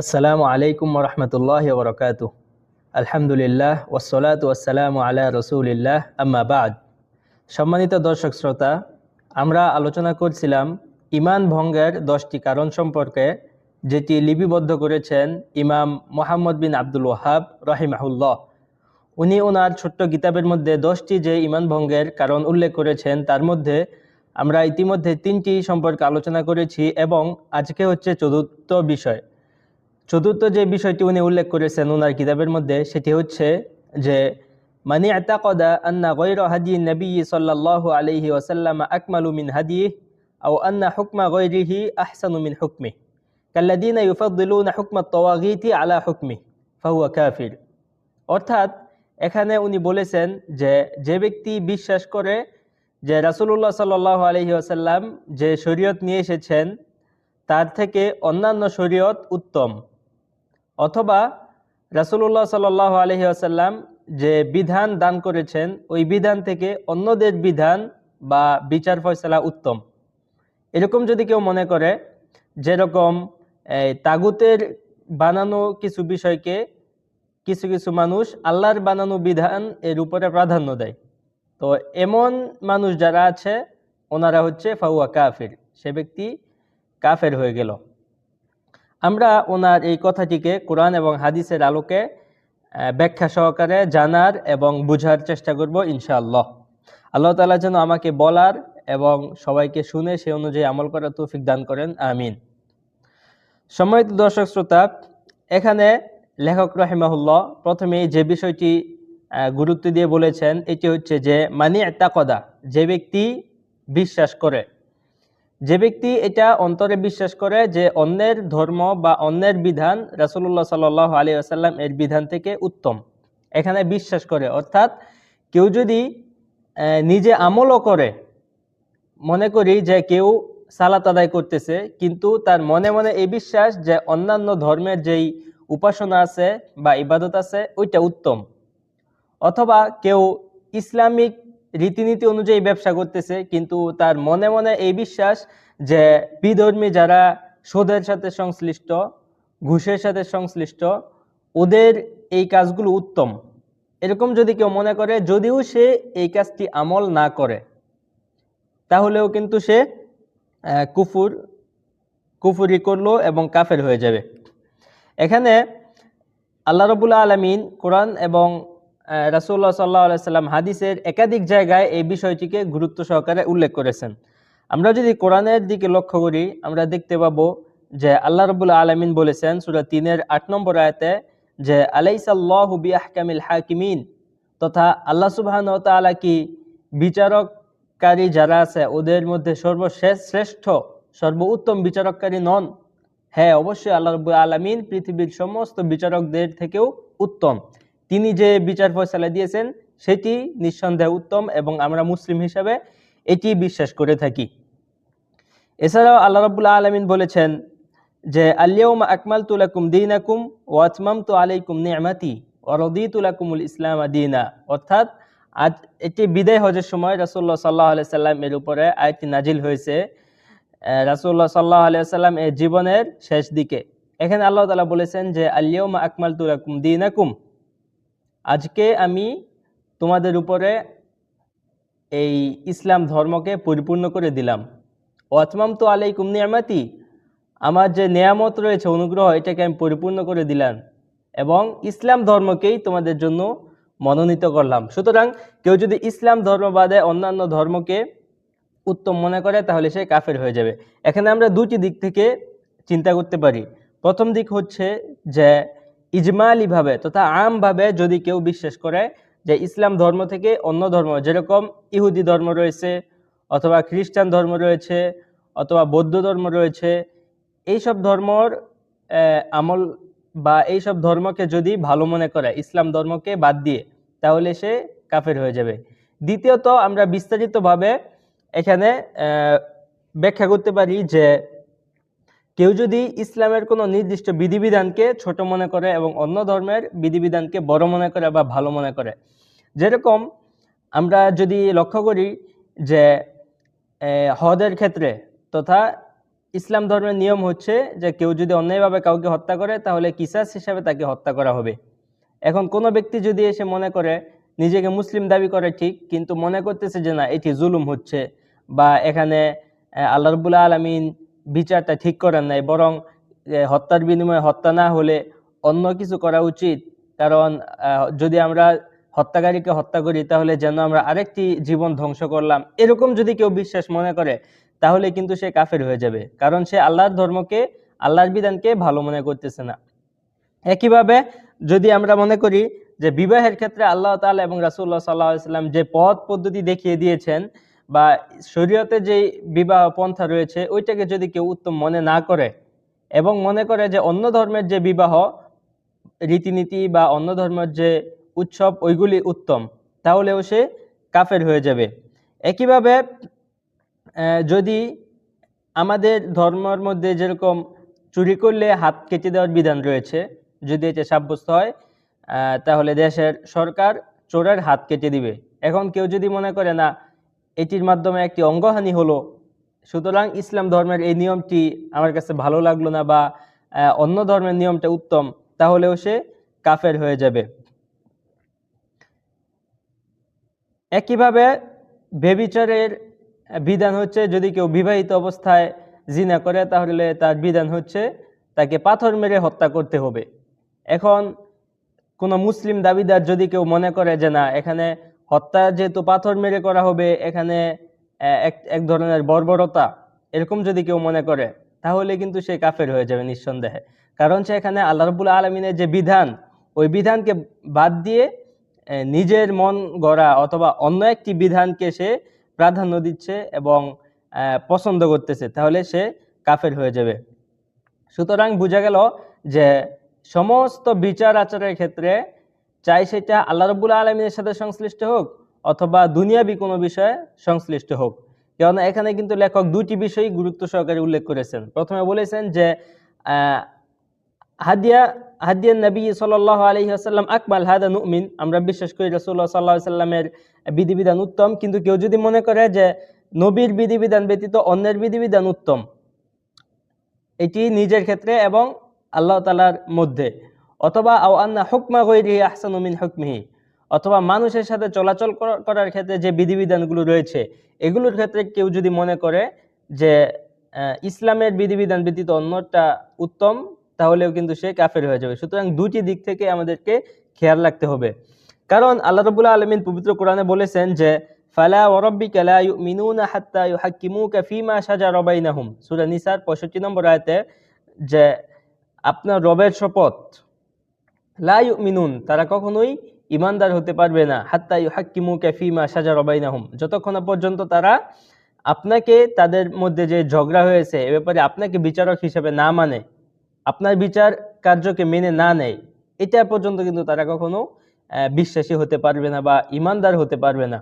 আসসালামু আলাইকুম রহমতুল্লাহ বরকাত আলহামদুলিল্লাহ ওসলাত ওয়াসালামু আলা রসুলিল্লাহ, আম্মা বাদ। সম্মানিত দর্শক শ্রোতা, আমরা আলোচনা করছিলাম ইমান ভঙ্গের দশটি কারণ সম্পর্কে, যেটি লিপিবদ্ধ করেছেন ইমাম মোহাম্মদ বিন আব্দুল ওহাব রহিমাহুল্লাহ। উনি ওনার ছোট্ট কিতাবের মধ্যে দশটি যে ইমান ভঙ্গের কারণ উল্লেখ করেছেন, তার মধ্যে আমরা ইতিমধ্যে তিনটি সম্পর্কে আলোচনা করেছি এবং আজকে হচ্ছে চতুর্থ বিষয়। চতুর্থ যে বিষয়টি উনি উল্লেখ করেছেন ওনার কিতাবের মধ্যে, সেটি হচ্ছে যে, মানি আতাকদা আন্না গৈর হাদি নবী সাল্লাল্লাহু আলাইহি ওসাল্লাম আকমালু মিন হাদি, আও আন্না হুকমা গৈরিহি আহসানু মিন হুকমি। কাল্লাদিনা ইউফাদ্দিলুনা হুকমা তওয়াগিতি আলা হুকমি, ফাহুয়া কাফির। অর্থাৎ এখানে উনি বলেছেন যে যে ব্যক্তি বিশ্বাস করে যে রাসূলুল্লাহ সাল্লাল্লাহু আলাইহি ওয়াসাল্লাম যে শরীয়ত নিয়ে এসেছেন, তার থেকে অন্যান্য শরীয়ত উত্তম। অথবা রাসূলুল্লাহ সাল্লাহ আলহি আসাল্লাম যে বিধান দান করেছেন, ওই বিধান থেকে অন্যদের বিধান বা বিচার ফয়সলা উত্তম। এরকম যদি কেউ মনে করে, যেরকম তাগুতের বানানো কিছু বিষয়কে কিছু কিছু মানুষ আল্লাহর বানানো বিধান এর উপরে প্রাধান্য দেয়। তো এমন মানুষ যারা আছে, ওনারা হচ্ছে ফাউয়া কাফের। সে ব্যক্তি কাফের হয়ে গেল। আমরা ওনার এই কথাটিকে কোরআন এবং হাদিসের আলোকে ব্যাখ্যা সহকারে জানার এবং বুঝার চেষ্টা করব ইনশাআল্লাহ। আল্লাহ তালা যেন আমাকে বলার এবং সবাইকে শুনে সে অনুযায়ী আমল করার তৌফিক দান করেন, আমিন। সম্মানিত দর্শক শ্রোতা, এখানে লেখক রহিমাহুল্লাহ প্রথমে যে বিষয়টি গুরুত্ব দিয়ে বলেছেন, এটি হচ্ছে যে মানি তাকদা যে ব্যক্তি বিশ্বাস করে। যে ব্যক্তি এটা অন্তরে বিশ্বাস করে যে অন্যের ধর্ম বা অন্যের বিধান রাসুল্লাহ সাল আলী আসাল্লাম এর বিধান থেকে উত্তম। এখানে বিশ্বাস করে, অর্থাৎ কেউ যদি নিজে আমলও করে, মনে করি যে কেউ সালাত আদায় করতেছে, কিন্তু তার মনে মনে এই বিশ্বাস যে অন্যান্য ধর্মের যেই উপাসনা আছে বা ইবাদত আছে, ওইটা উত্তম। অথবা কেউ ইসলামিক রীতিনীতি অনুযায়ী ব্যবসা করতেছে, কিন্তু তার মনে মনে এই বিশ্বাস যে বিধর্মী যারা সুদের সাথে সংশ্লিষ্ট, ঘুষের সাথে সংশ্লিষ্ট, ওদের এই কাজগুলো উত্তম। এরকম যদি কেউ মনে করে, যদিও সে এই কাজটি আমল না করে, তাহলেও কিন্তু সে কুফুর, কুফুরি করল এবং কাফের হয়ে যাবে। এখানে আল্লাহ রবুল্লা আলমিন কোরআন এবং রাসুল্লাহ সাল্লাহ সাল্লাম হাদিসের একাধিক জায়গায় এই বিষয়টিকে গুরুত্ব সহকারে উল্লেখ করেছেন। আমরা যদি কোরআনের দিকে লক্ষ্য করি, আমরা দেখতে পাবো যে আল্লাহ রবুল্লা আলমিন বলেছেন, সুরা তিনের আট নম্বর আয়তে যে আলাইসাল্লাহ বিআহকামিল হাকিমিন? তথা আল্লাহ সুবাহন তালা কি বিচারককারী যারা আছে, ওদের মধ্যে সর্বশেষ শ্রেষ্ঠ, সর্বোত্তম বিচারককারী নন? হ্যাঁ অবশ্যই আল্লাহ রব আলমিন পৃথিবীর সমস্ত বিচারকদের থেকেও উত্তম। তিনি যে বিচার ফয়সালা দিয়েছেন, সেটি নিঃসন্দেহে উত্তম এবং আমরা মুসলিম হিসাবে এটি বিশ্বাস করে থাকি। এছাড়াও আল্লাহ রবুল্লা আলমিন বলেছেন যে আল্লিয়ম আকমাল তুলাকুম দিন আকুম ওয়াতমাম তো আলাইকুম নিয়ামাতি ওরদি তুলাকুমুল ইসলাম দিনা। অর্থাৎ আজ এটি বিদায় হজের সময় রাসুল্লাহ সাল্লাহ আলাই সাল্লাম এর উপরে আয়টি নাজিল হয়েছে রাসুল্লাহ সাল্লাহ আলিয়া সাল্লাম এর জীবনের শেষ দিকে। এখানে আল্লাহ তালা বলেছেন যে আল্লিয়ম আকমাল তুলাকুম দিন আকুম আজকে আমি তোমাদের উপরে এই ইসলাম ধর্মকে পরিপূর্ণ করে দিলাম। ওয়াতমাম তো আলাইকুম নিয়ামাতি। আমার যে নেয়ামত রয়েছে, অনুগ্রহ, এটাকে আমি পরিপূর্ণ করে দিলাম এবং ইসলাম ধর্মকেই তোমাদের জন্য মনোনীত করলাম। সুতরাং কেউ যদি ইসলাম ধর্ম বাদে অন্যান্য ধর্মকে উত্তম মনে করে, তাহলে সে কাফের হয়ে যাবে। এখানে আমরা দুটি দিক থেকে চিন্তা করতে পারি। প্রথম দিক হচ্ছে যে ইজমালিভাবে, তথা আমভাবে যদি কেউ বিশ্বাস করে যে ইসলাম ধর্ম থেকে অন্য ধর্ম, যেরকম ইহুদি ধর্ম রয়েছে, অথবা খ্রিস্টান ধর্ম রয়েছে, অথবা বৌদ্ধ ধর্ম রয়েছে, এইসব ধর্মর আমল বা এইসব ধর্মকে যদি ভালো মনে করে, ইসলাম ধর্মকে বাদ দিয়ে, তাহলে সে কাফের হয়ে যাবে। দ্বিতীয়ত আমরা বিস্তারিতভাবে এখানে ব্যাখ্যা করতে পারি যে কেউ যদি ইসলামের কোনো নির্দিষ্ট বিধিবিধানকে ছোট মনে করে এবং অন্য ধর্মের বিধিবিধানকে বড় মনে করে বা ভালো মনে করে, যেরকম আমরা যদি লক্ষ্য করি যে হদের ক্ষেত্রে তথা ইসলাম ধর্মের নিয়ম হচ্ছে যে কেউ যদি অন্যায়ভাবে কাউকে হত্যা করে তাহলে কিসাস হিসাবে তাকে হত্যা করা হবে। এখন কোনো ব্যক্তি যদি এসে মনে করে নিজেকে মুসলিম দাবি করে ঠিক, কিন্তু মনে করতেছে যে না, এটি জুলুম হচ্ছে বা এখানে আল্লাহ রবুল্লা আলমিন বিচারটা ঠিক করেন নাই, বরং হত্যার বিনিময়ে হত্যা না হলে অন্য কিছু করা উচিত। কারণ যদি আমরা হত্যাকারীকে হত্যা করি, তাহলে যেন আমরা আরেকটি জীবন ধ্বংস করলাম, এরকম যদি কেউ বিশ্বাস মনে করে, তাহলে কিন্তু সে কাফের হয়ে যাবে। কারণ সে আল্লাহর ধর্মকে, আল্লাহর বিধানকে ভালো মনে করতেছে না। একইভাবে, যদি আমরা মনে করি যে বিবাহের ক্ষেত্রে আল্লাহ তাআলা এবং রাসূলুল্লাহ সাল্লাহ সাল্লাম যে পথ পদ্ধতি দেখিয়ে দিয়েছেন বা শরীয়তে যে বিবাহ পন্থা রয়েছে, ওইটাকে যদি কেউ উত্তম মনে না করে এবং মনে করে যে অন্য ধর্মের যে বিবাহ রীতিনীতি বা অন্য ধর্মের যে উৎসব, ওইগুলি উত্তম, তাহলেও সে কাফের হয়ে যাবে। একইভাবে যদি আমাদের ধর্মের মধ্যে যেরকম চুরি করলে হাত কেটে দেওয়ার বিধান রয়েছে, যদি এটা সাব্যস্ত হয় তাহলে দেশের সরকার চোরের হাত কেটে দিবে। এখন কেউ যদি মনে করে না এটির মাধ্যমে একটি অঙ্গহানি হলো। সুতরাং ইসলাম ধর্মের এই নিয়মটি আমার কাছে ভালো লাগল না বা অন্য ধর্মের নিয়মটা উত্তম, তাহলেও সে কাফের হয়ে যাবে। একইভাবে বেবিচারের বিধান হচ্ছে, যদি কেউ বিবাহিত অবস্থায় জিনা করে, তাহলে তার বিধান হচ্ছে তাকে পাথর মেরে হত্যা করতে হবে। এখন কোনো মুসলিম দাবিদার যদি কেউ মনে করে যে না, এখানে হত্যা যেহেতু পাথর মেরে করা হবে, এখানে এক ধরনের বর্বরতা এরকম যদি কেউ মনে করে, তাহলে কিন্তু সে কাফের হয়ে যাবে নিঃসন্দেহে। কারণ সে এখানে আল্লাহ রবুল আলমিনের যে বিধান, ওই বিধানকে বাদ দিয়ে নিজের মন গড়া অথবা অন্য একটি বিধানকে সে প্রাধান্য দিচ্ছে এবং পছন্দ করতেছে, তাহলে সে কাফের হয়ে যাবে। সুতরাং বোঝা গেল যে সমস্ত বিচার আচারের ক্ষেত্রে চাই সেটা আল্লাহ রব্বুল আলমিনের সাথে সংশ্লিষ্ট হোক অথবা দুনিয়াবি কোনো বিষয়ে সংশ্লিষ্ট হোক। কেননা এখানে কিন্তু লেখক দুটি বিষয়ই গুরুত্ব সহকারে উল্লেখ করেছেন। প্রথমে বলেছেন যে হাদিয়া হাদিয়ান নবী সাল্লাহ আলহি আসাল্লাম আকমাল হাদা নুমিন। আমরা বিশ্বাস করি রসুল্লাহ সাল্লাহ সাল্লামের বিধিবিধান উত্তম। কিন্তু কেউ যদি মনে করে যে, নবীর বিধিবিধান ব্যতীত অন্যের বিধিবিধান উত্তম, এটি নিজের ক্ষেত্রে এবং আল্লাহ তালার মধ্যে। অথবা আও আন্না হুকমা গৈরিহি আহসানু মিন হুকমিহি, অথবা মানুষের সাথে চলাচল করার ক্ষেত্রে যে বিধিবিধানগুলো রয়েছে, এগুলোর ক্ষেত্রে কেউ যদি মনে করে যে ইসলামের বিধিবিধান ব্যতীত অন্যটা উত্তম, তাহলেও কিন্তু সে কাফের হয়ে যাবে। সুতরাং দুটি দিক থেকে আমাদেরকে খেয়াল রাখতে হবে। কারণ আল্লাহ রবুল্লাহ আলমিন পবিত্র কোরআনে বলেছেন যে, ফালা ওরব্বিকা লা ইউমিনুনা হাত্তা ইউহাক্কিমুকা ফীমা শাজারা বাইনাহুম। সূরা নিসার 65 নম্বর আয়াতে যে, আপনার রবের শপথ লা মিনুন তারা কখনোই ইমানদার হতে পারবে না। হাত্তা ইউহাক্কিমুকা ফীমা শাজারা বাইনাহুম, যতক্ষণ না পর্যন্ত তারা আপনাকে তাদের মধ্যে যে ঝগড়া হয়েছে, এ ব্যাপারে আপনাকে বিচারক হিসেবে না মানে আপনার বিচার কার্যকে মেনে না নেয়, এটা পর্যন্ত কিন্তু তারা কখনো বিশ্বাসী হতে পারবে না বা ইমানদার হতে পারবে না।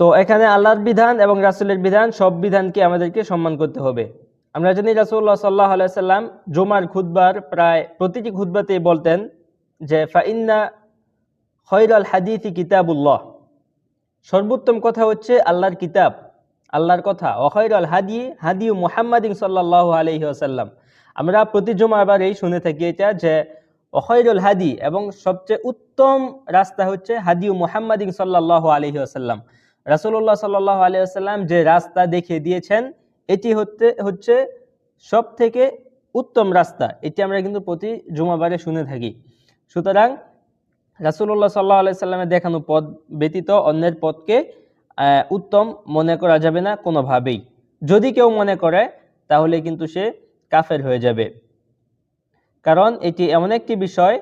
তো এখানে আল্লাহর বিধান এবং রাসূলের বিধান, সব বিধানকে আমাদেরকে সম্মান করতে হবে। আমরা জানি রাসূলুল্লাহ সাল্লাহ আলাইসাল্লাম জুমার খুতবার প্রায় প্রতিটি খুতবাতেই বলতেন যে, ফাইন্না খৈরাল হাদিথি কিতাবুল্লাহ। সর্বোত্তম কথা হচ্ছে আল্লাহর কিতাব, আল্লাহর কথা। অখৈরাল হাদি হাদি মুহাম্মাদিন সাল্লাহ আলহি আসাল্লাম আমরা প্রতি জুমাবারেই শুনে থাকি এটা যে অখৈরুল হাদি এবং সবচেয়ে উত্তম রাস্তা হচ্ছে হাদিউ মুহাম্মাদিন সাল্লাহ আলহি আসাল্লাম রাসুল্লাহ সাল্লাহ আলহি আসাল্লাম যে রাস্তা দেখিয়ে দিয়েছেন এটি হতে হচ্ছে সব থেকে উত্তম রাস্তা। এটি আমরা কিন্তু প্রতি জুমাবারে শুনে থাকি। সুতরাং রাসুল্লাহ সাল্লাহ সাল্লামের দেখানো পদ ব্যতীত অন্যের আহ, উত্তম মনে করা যাবে না কোনোভাবেই। যদি কেউ মনে করে তাহলে কিন্তু সে কাফের হয়ে যাবে। কারণ এটি এমন একটি বিষয়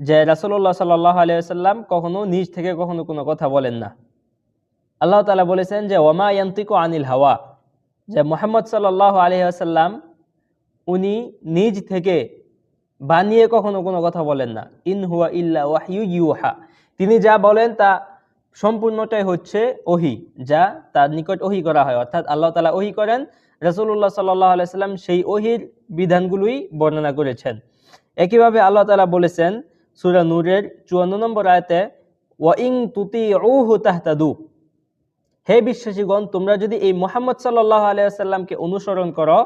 যে রাসুল্লাহ সাল্লাহ আলিয়াল্লাম কখনো নিজ থেকে কখনো কোনো কথা বলেন না। আল্লাহ তালা বলেছেন যে ওমা ইয়ান্তিকু আনিল হাওয়া। যে মোহাম্মদ সাল্লাহ আলিয়াল্লাম উনি নিজ থেকে বানিয়ে কখনো কোনো কথা বলেন না। ইন হুয়া ইল্লা ওয়াহিউ ইউহা। তিনি যা বলেন তা সম্পূর্ণটাই হচ্ছে ওহি, যা তার নিকট ওহি করা হয়। অর্থাৎ আল্লাহ তালা ওহি করেন রসুল্লাহ সাল্লাহ আলাইসাল্লাম সেই ওহির বিধানগুলোই বর্ণনা করেছেন। একইভাবে আল্লাহ তালা বলেছেন, সুরা নূরের চুয়ান্ন নম্বর আয়তে ওয়াইং তুতি ঔহু তাহতাদু। হে বিশ্বাসীগণ, তোমরা যদি এই মোহাম্মদ সাল্লাহ আলিয়াল্লামকে অনুসরণ করো,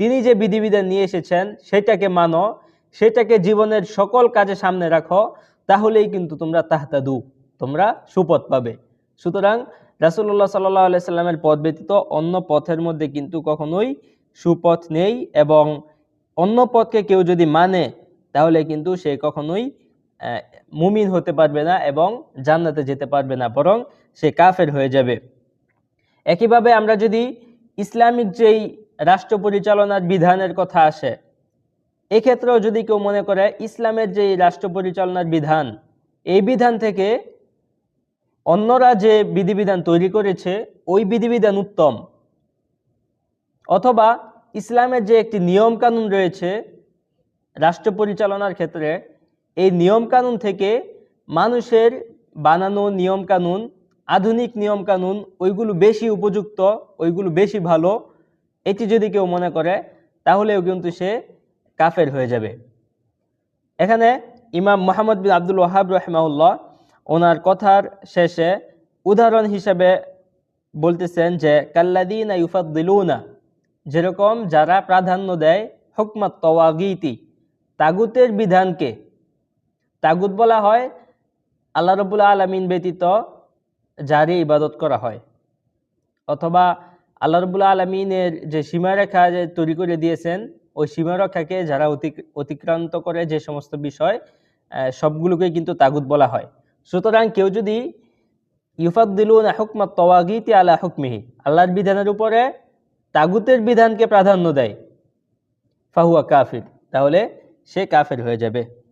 তিনি যে বিধিবিধান নিয়ে এসেছেন, সেটাকে মানো, সেটাকে জীবনের সকল কাজে সামনে রাখো, তাহলেই কিন্তু তোমরা তাহতাদু, তোমরা সুপথ পাবে। সুতরাং রাসুল্লাহ সাল্লাহ আলাইস্লামের পথ ব্যতীত অন্য পথের মধ্যে কিন্তু কখনোই সুপথ নেই এবং অন্য পথকে কেউ যদি মানে তাহলে কিন্তু সে কখনোই মুমিন হতে পারবে না এবং জান্নাতে যেতে পারবে না। বরং সে কাফের হয়ে যাবে। একইভাবে আমরা যদি ইসলামিক যেই রাষ্ট্র পরিচালনার বিধানের কথা আসে, এক্ষেত্রেও যদি কেউ মনে করে ইসলামের যে রাষ্ট্র পরিচালনার বিধান, এই বিধান থেকে অন্যরা যে বিধিবিধান তৈরি করেছে, ওই বিধিবিধান উত্তম। অথবা ইসলামের যে একটি নিয়ম কানুন রয়েছে রাষ্ট্র পরিচালনার ক্ষেত্রে, এই নিয়ম কানুন থেকে মানুষের বানানো নিয়ম কানুন আধুনিক নিয়ম কানুন ওইগুলো বেশি উপযুক্ত, ওইগুলো বেশি ভালো, এটি যদি কেউ মনে করে, তাহলেও কিন্তু সে কাফের হয়ে যাবে। এখানে ইমাম মোহাম্মদ বিন আব্দুল ওয়াহাব রহমাউল্লাহ ওনার কথার শেষে উদাহরণ হিসেবে বলতেছেন যে কাল্লাদিন ইউফাদ্দিলুনা যেরকম যারা প্রাধান্য দেয়, হুকমত তওয়াগিতি তাগুতের বিধানকে। তাগুত বলা হয়, আল্লাহ রবুল্লা আলমিন ব্যতীত যারই ইবাদত করা হয়। অথবা আল্লাহ রবুল্লা আলমিনের যে সীমারেখা যে তৈরি করে দিয়েছেন, ওই সীমারেখাকে যারা অতিক- অতিক্রান্ত করে যে সমস্ত বিষয় সবগুলোকে কিন্তু তাগুত বলা হয়। সুতরাং কেউ যদি ইউফাদ্দিলুন হুকমত তওয়াগিতি আলা হুকমিহি, আল্লাহর বিধানের উপরে তাগুতের বিধানকে প্রাধান্য দেয়, ফাহুয়া কাফির, তাহলে সে কাফের হয়ে যাবে।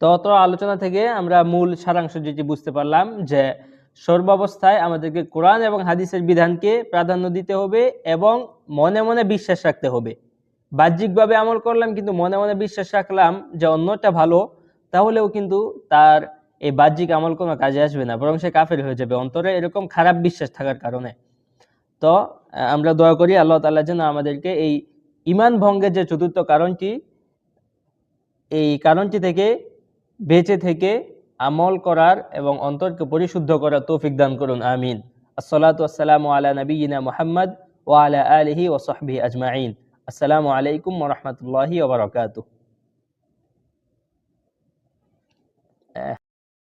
তো অত আলোচনা থেকে আমরা মূল সারাংশ যেটি বুঝতে পারলাম যে সর্বাবস্থায় আমাদেরকে কোরআন এবং হাদিসের বিধানকে প্রাধান্য দিতে হবে এবং মনে মনে বিশ্বাস রাখতে হবে। বাহ্যিকভাবে আমল করলাম কিন্তু মনে মনে বিশ্বাস রাখলাম যে অন্যটা ভালো, তাহলেও কিন্তু তার এই বাহ্যিক আমল কোনো কাজে আসবে না, বরং সে কাফের হয়ে যাবে। অন্তরে এরকম খারাপ বিশ্বাস থাকার কারণে। তো আমরা দয়া করি আল্লাহ তাআলা যেন আমাদেরকে এই ইমান ভঙ্গের যে চতুর্থ কারণটি, এই কারণটি থেকে বেঁচে থেকে আমল করার এবং অন্তরকে পরিশুদ্ধ করার তৌফিক দান করুন, আমিন। আসসালাতু আলা নবীনা মোহাম্মদ ও আলা আলহি ও সাহবি আজমাইন। আসসালামু আলাইকুম রহমতুল্লাহি বারাকাতুহু।